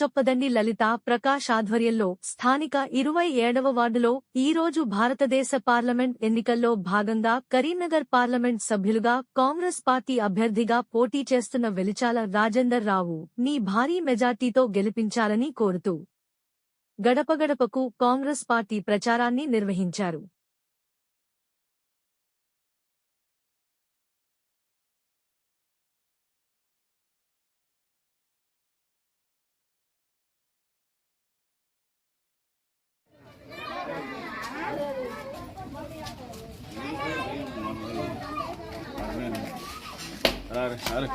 చొప్పదండి లలిత ప్రకాష్ ఆధ్వర్యంలో స్థానిక ఇరవై ఏడవ వార్డులో ఈ రోజు భారతదేశ పార్లమెంట్ ఎన్నికల్లో భాగంగా కరీంనగర్ పార్లమెంట్ సభ్యులుగా కాంగ్రెస్ పార్టీ అభ్యర్థిగా పోటీ చేస్తున్న వెలిచాల రాజేందర్ రావు నీ భారీ మెజార్టీతో గెలిపించాలని కోరుతూ. గడపగడపకు కాంగ్రెస్ పార్టీ ప్రచారాన్ని నిర్వహించారు. అరే అరే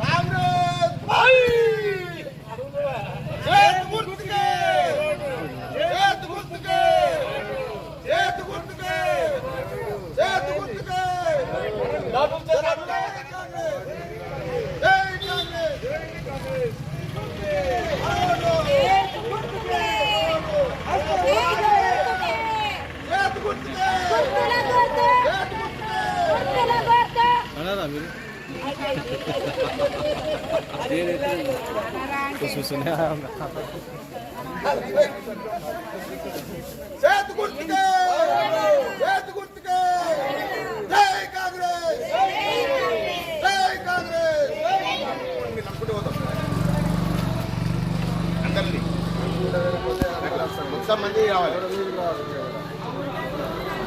కాంగ్రెస్ పార్టీ చేతు గుర్తుకే చేతు గుర్తుకే చేతు గుర్తుకే చేతు గుర్తుకే డబుల్ కాంగ్రెస్ జై కాంగ్రెస్ చేతు గుర్తుకే చేతు గుర్తుకే జై కాంగ్రెస్ జై కాంగ్రెస్ అందరినీ మొత్తం మంది కావాలి కాంగ్రెస్ పార్టీ జై కాంగ్రెస్ దాంట్లో అదాలి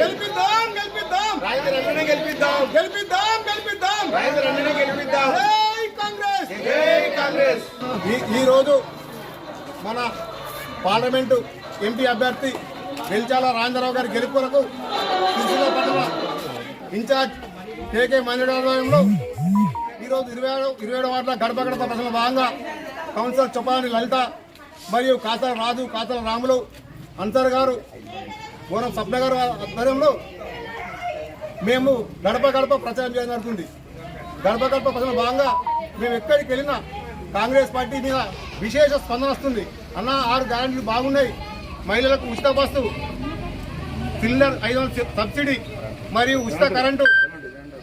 గెలిపిద్దాం గెలిపిద్దాం రాజేంద్ర అన్ననే గెలిపిద్దాం గెలిపిద్దాం గెలిపిద్దాం రాజేంద్ర అన్ననే గెలిపిద్దాం జై కాంగ్రెస్! జై కాంగ్రెస్! ఈ రోజు మన పార్లమెంటు ఎంపీ అభ్యర్థి వెల్చాల రాజేంద్రరావు గారి గెలుపు కొరకు పట్టణ ఇన్ఛార్జ్ కేకే మంజుడు ఆధ్వర్యంలో ఈరోజు ఇరవై ఏడు ఇరవై ఏడు వార్డుల గడప గడప ప్రజల భాగంగా కౌన్సిలర్ చొప్పాని లలిత మరియు కాతల రాజు కాతల రాములు అన్సర్ గారు గోరం సప్న గారు ఆధ్వర్యంలో మేము గడప గడప ప్రచారం చేయడం జరుగుతుంది. గడప గడప ప్రజల భాగంగా మేము ఎక్కడికి వెళ్ళినా కాంగ్రెస్ పార్టీ మీద విశేష స్పందన వస్తుంది. అన్న ఆరు గ్యారెంటీలు బాగున్నాయి. మహిళలకు ఉచిత బస్సు సిలిండర్ ఐదు వందల సబ్సిడీ మరియు ఉచిత కరెంటు.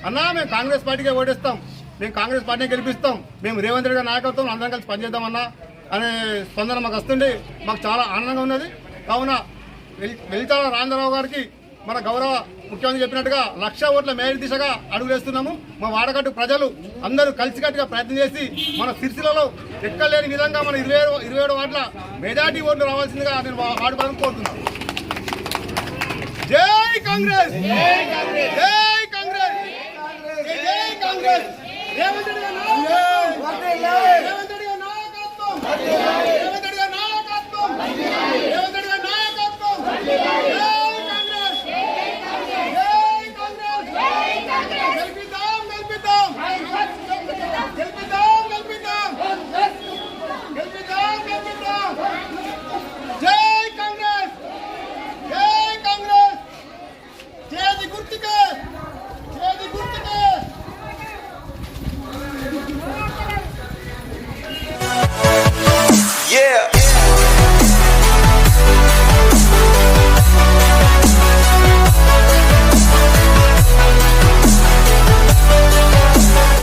అన్నా మేము కాంగ్రెస్ పార్టీకే ఓటేస్తాం. మేము కాంగ్రెస్ పార్టీని గెలిపిస్తాం. మేము రేవంత్ రెడ్డి నాయకత్వం అందరం కలిసి పనిచేద్దామన్నా అనే స్పందన మాకు వస్తుండే మాకు చాలా ఆనందంగా ఉన్నది. కావున వెల్- వెళ్తారా రాంధరావు గారికి మన గౌరవ ముఖ్యమంత్రి చెప్పినట్టుగా లక్ష ఓట్ల మేలు దిశగా అడుగులేస్తున్నాము మా వాడగట్టు ప్రజలు అందరూ కలిసికట్టుగా ప్రయత్నం చేసి మన సిరిసిలలో ఎక్కలేని విధంగా మన ఇరవై ఇరవై ఏడు వాట్ల మెజార్టీ ఓట్లు రావాల్సిందిగా నేను వాడుకోవాలని కోరుతున్నాను.